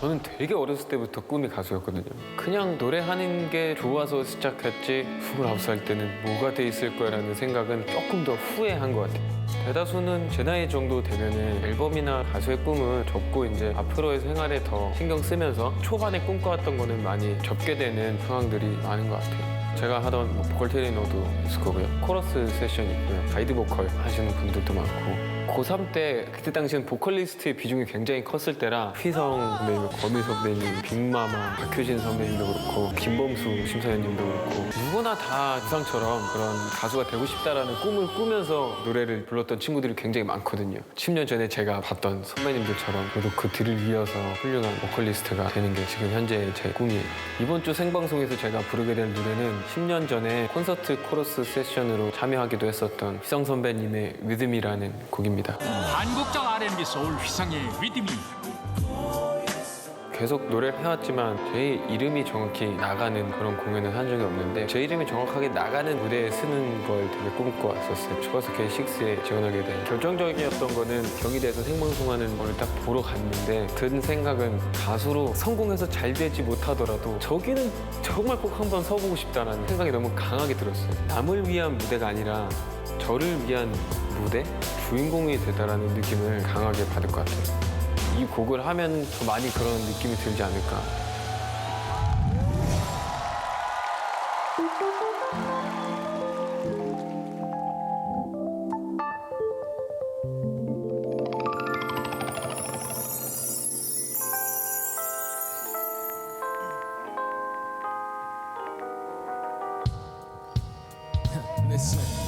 저는 되게 어렸을 때부터 꿈이 가수였거든요. 그냥 노래하는 게 좋아서 시작했지 29살 때는 뭐가 돼 있을 거라는 생각은 조금 더 후회한 것 같아요. 대다수는 제 나이 정도 되면은 앨범이나 가수의 꿈을 접고 이제 앞으로의 생활에 더 신경 쓰면서 초반에 꿈꿔왔던 거는 많이 접게 되는 상황들이 많은 것 같아요. 제가 하던 뭐 보컬 트레이너도 있을 거고요. 코러스 세션이 있고요. 가이드 보컬 하시는 분들도 많고. 고3 때 그때 당시엔 보컬리스트의 비중이 굉장히 컸을 때라 휘성 선배님, 거미 선배님, 빅마마, 박효진 선배님도 그렇고 김범수 심사위원님도 그렇고 누구나 다 이상처럼 그런 가수가 되고 싶다라는 꿈을 꾸면서 노래를 불렀던 친구들이 굉장히 많거든요. 10년 전에 제가 봤던 선배님들처럼 저도 그 뒤를 이어서 훌륭한 보컬리스트가 되는 게 지금 현재 제 꿈이에요. 이번 주 생방송에서 제가 부르게 될 노래는 10년 전에 콘서트 코러스 세션으로 참여하기도 했었던 휘성 선배님의 리듬이라는 곡입니다. 한국적 R&B 소울 휘성의 리듬이 계속 노래를 해왔지만 제 이름이 정확히 나가는 그런 공연을 한 적이 없는데 제 이름이 정확하게 나가는 무대에 쓰는 걸 되게 꿈꿔왔었어요. 초가스 K6에 지원하게 된 결정적이었던 거는 경희대에서 생방송하는 걸 딱 보러 갔는데 든 생각은 가수로 성공해서 잘 되지 못하더라도 저기는 정말 꼭 한번 서보고 싶다라는 생각이 너무 강하게 들었어요. 남을 위한 무대가 아니라 저를 위한 무대? 주인공이 되다라는 느낌을 강하게 받을 것 같아요. 이 곡을 하면 더 많이 그런 느낌이 들지 않을까. Listen.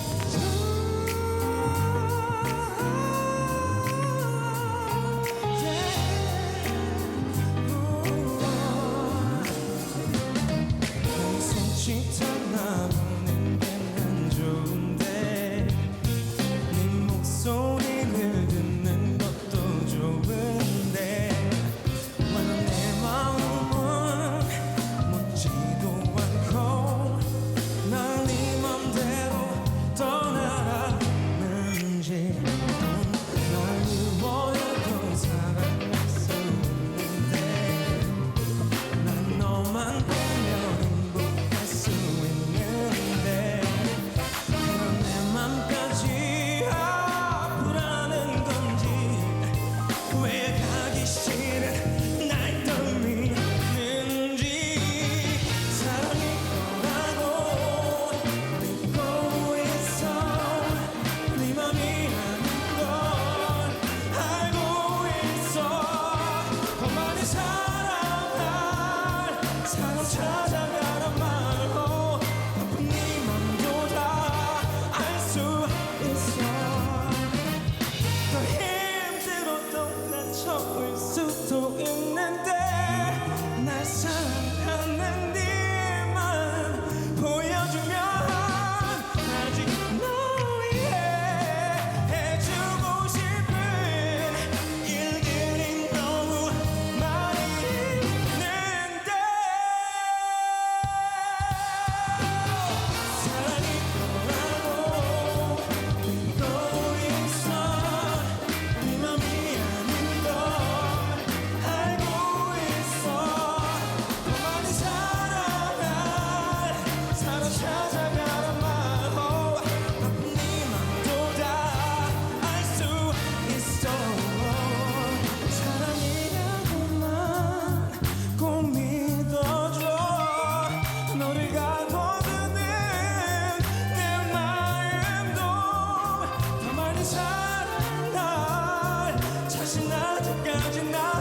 끝까지 나